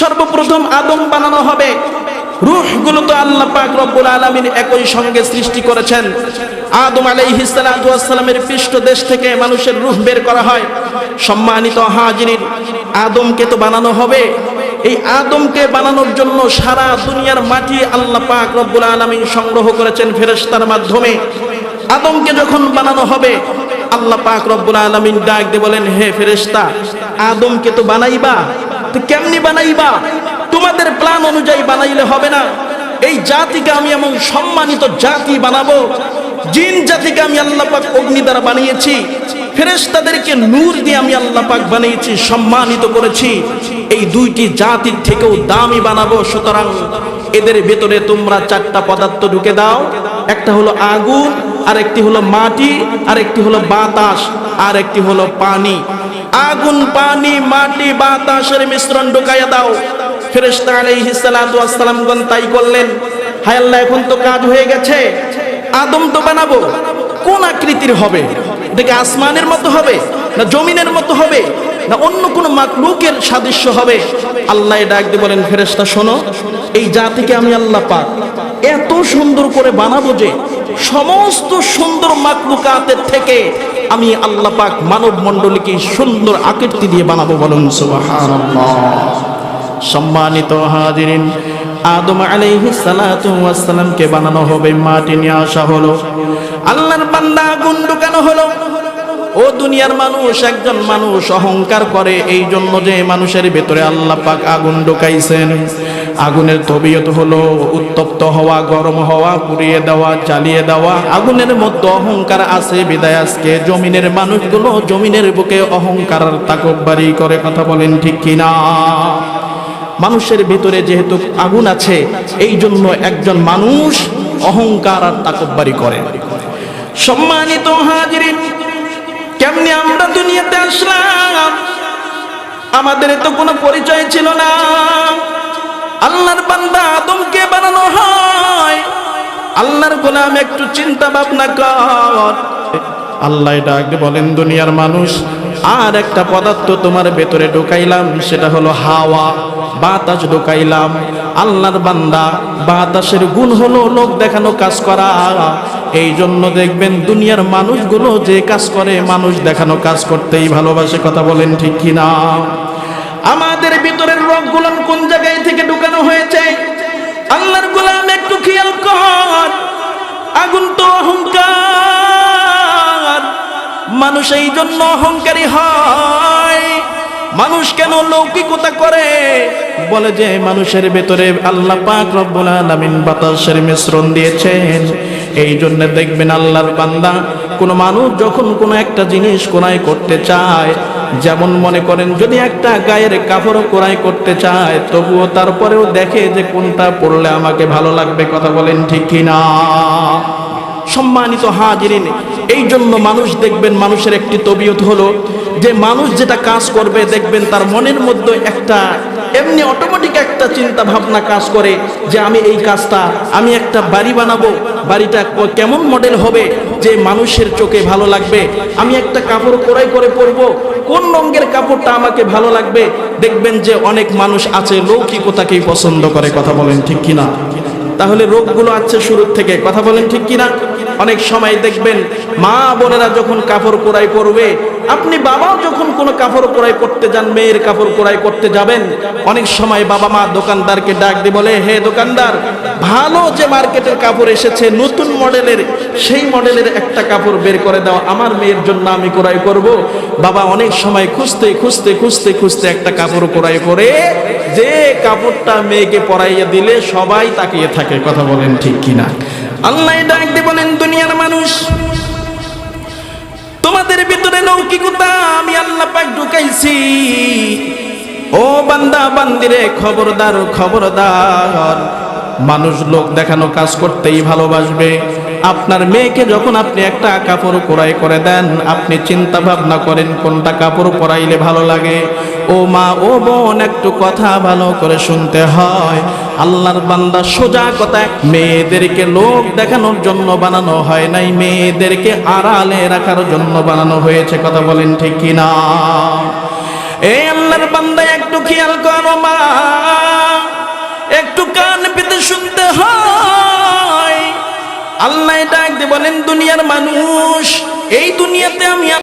সর্বপ্রথম আদম বানানো হবে। রূহগুলো তো আল্লাহ পাক রব্বুল আলামিন একই সঙ্গে সৃষ্টি করেছেন। আদম আলাইহিস সালাতু পৃষ্ঠ দেশ থেকে মানুষের রুহ বের করা হয়। সম্মানিত হাজিরিন, আদমকে তো বানানো হবে। এই আদমকে বানানোর জন্য সারা দুনিয়ার মাটি আল্লাহ পাক রব্বুল আলামিন সংগ্রহ করেছেন ফেরেশতার মাধ্যমে। আদমকে যখন বানানো হবে, আল্লাহ পাক রব্বুল আলামিন ডাক দিয়ে বলেন, হে ফেরেশতা, আদমকে তো বানাইবা? তো কেমনি বানাইবা? তোমাদের প্ল্যান অনুযায়ী বানাইলে হবে না। এই জাতিকে আমি এমন সম্মানিত জাতি বানাবো, জিন জাতিকে আমি আল্লাহ পাক অগ্নি দ্বারা বানিয়েছি, ফেরেশতাদেরকে নূর দিয়ে আমি আল্লাহ পাক বানিয়েছি, সম্মানিত করেছি। এই দুইটি জাতির থেকেও দামি বানাবো, সুতরাং এদের ভেতরে তোমরা চারটা পদার্থ ঢুকে দাও। একটা হলো আগুন আর একটি হলো মাটি আর একটি হলো বাতাস আর একটি হলো পানি। আগুন, পানি, মাটি, বাতাসের মিশ্রণ ঢুকাইয়া দাও। সালামগণ তাই করলেন। হায় আল্লাহ, এখন তো কাজ হয়ে গেছে। আদম তো বানাবো। কোন আকৃতির হবে? দেখে আসমানের মতো হবে? না জমিনের মতো হবে? না অন্য কোনো মাকলুকের সাদৃশ্য হবে? আল্লাহ ডাক দিয়ে বলেন, ফেরেশতা, শোনো, এই জাতিকে আমি আল্লাহ পাক এত সুন্দর করে বানাবো যে সমস্ত সুন্দর মাকলুকাতের থেকে আমি আল্লাহ পাক মানব মণ্ডলীকে সুন্দর আকৃতি দিয়ে বানাবো বলুন সম্মানিত হাজিরিন, আদম আলাইহিস সালাতু ওয়াস সালামকে বানানো হবে, মাটি নিয়ে আসা হলো। আল্লাহর বান্দা আগুন ঢুকানো হলো। ও দুনিয়ার মানুষ, একজন মানুষ অহংকার করে এই জন্য যে মানুষের ভেতরে আল্লাহ পাক আগুন ঢুকাইছেন। আগুনের তবিয়ত হলো উত্তপ্ত হওয়া, গরম হওয়া, পুড়িয়ে দেওয়া, জ্বালিয়ে দেওয়া। আগুনের মধ্যে অহংকার আছে, বিদায় আজকে। জমিনের মানুষগুলো জমিনের বুকে অহংকার তাকব্বারি করে কথা বলেন ঠিক কিনা? মানুষের ভিতরে যেহেতু আগুন আছে এই জন্য একজন মানুষ অহংকার আর তাকব্বারি করে। সম্মানিত হাজিরিন, কেমনি আমরা দুনিয়াতে আসলাম? আমাদের তো কোনো পরিচয় ছিল না। আল্লাহর গোলাম, একটু চিন্তা ভাবনা কর। আল্লাহ ডাক বলেন, দুনিয়ার মানুষ, আর একটা পদার্থ তোমার ভেতরে ঢুকাইলাম, সেটা হলো হাওয়া। বাতাস ঢুকাইলাম। আল্লাহর বান্দা, বাতাসের গুণ হলো লোক দেখানো কাজ করা। এই জন্য দেখবেন, দুনিয়ার মানুষগুলো যে কাজ করে, মানুষ দেখানো কাজ করতেই ভালোবাসে। কথা বলেন ঠিক কিনা? আমাদের ভিতরের রোগগুলো কোন জায়গায় থেকে ঢুকানো হয়েছে? আগুন তো অহংকার। মানুষ এই জন্য অহংকারী হয়। মানুষ কেন লৌকিকতা করে? বলে যে মানুষের ভেতরে আল্লাহ পাক রব্বুল আলামিন বাতাসের মিশ্রণ দিয়েছেন। এই জন্য দেখবেন আল্লাহর বান্দা, কোন মানুষ যখন কোনো একটা জিনিস কোনায় করতে চায় যেমন মনে করেন, যদি একটা গায়ের কাপড় কোরাই করতে চায়, তবুও তারপরেও দেখে যে কোনটা পরলে আমাকে ভালো লাগবে, কথা বলেন ঠিক কিনা? সম্মানিত হাজিরিন এই জন্য মানুষ দেখবেন, মানুষের একটি তবিয়ত হলো যে মানুষ যেটা কাজ করবে, দেখবেন তার মনের মধ্যে একটা, এমনি অটোমেটিক একটা চিন্তা ভাবনা কাজ করে যে আমি এই কাজটা, আমি একটা বাড়ি বানাবো, বাড়িটা কেমন মডেল হবে যে মানুষের চোখে ভালো লাগবে, আমি একটা কাপড় কোরাই করে পরব, কোন রঙের কাপড়টা আমাকে ভালো লাগবে? দেখবেন যে অনেক মানুষ আছে, লৌকিকতাকেই পছন্দ করে, কথা বলেন ঠিক কিনা? তাহলে রোগগুলো আছে শুরুর থেকে, কথা বলেন ঠিক কিনা? অনেক সময় দেখবেন মা বোনেরা যখন কাপড় কোড়াই করবে আপনি বাবাও যখন কোনো কাপড় কোড়াই করতে যান, মেয়ের কাপড় কোড়াই করতে যাবেন, অনেক সময় বাবা মা দোকানদারকে ডাক দিয়ে বলে, হে দোকানদার, ভালো যে মার্কেটের কাপড় এসেছে, নতুন মডেলের, সেই মডেলের একটা কাপড় বের করে দাও, আমার মেয়ের জন্য আমি কোড়াই করব। বাবা অনেক সময় খুঁজতে খুঁজতে খুঁজতে খুঁজতে একটা কাপড় কোড়াই করে যে কাপড়টা মেয়েকে পরাইয়া দিলে সবাই তাকিয়ে থাকে, কথা বলেন ঠিক কিনা? আল্লাহ ডাক দিয়ে বলেন, দুনিয়ার মানুষ, তোমাদের ভিতরে লৌকিকতা আমি আল্লাহ পাক ঢুকাইছি। ও বান্দা, বান্দিরে, খবরদার খবরদার। মানুষ লোক দেখানো কাজ করতেই ভালোবাসবে। আপনার মেয়েকে যখন আপনি একটা কাপড় কোরাই করে দেন, আপনি চিন্তা ভাবনা করেন, কোনটা কাপড় পরাইলে ভালো লাগে? ও মা, ও বোন, একটু কথা ভালো করে শুনতে হয়। আল্লাহর বান্দা সোজা কথা, মেয়েদেরকে লোক দেখানোর জন্য বানানো হয় নাই, মেয়েদেরকে আড়ালে রাখার জন্য বানানো হয়েছে, কথা বলেন ঠিক কিনা? এই আল্লাহর বান্দা, একটু খেয়াল করো মা, একটু কান পেতে শুনতে হয়। আল্লাহ ডাক দিয়ে বলেন, দুনিয়ার মানুষ, এই দুনিয়াতে আমি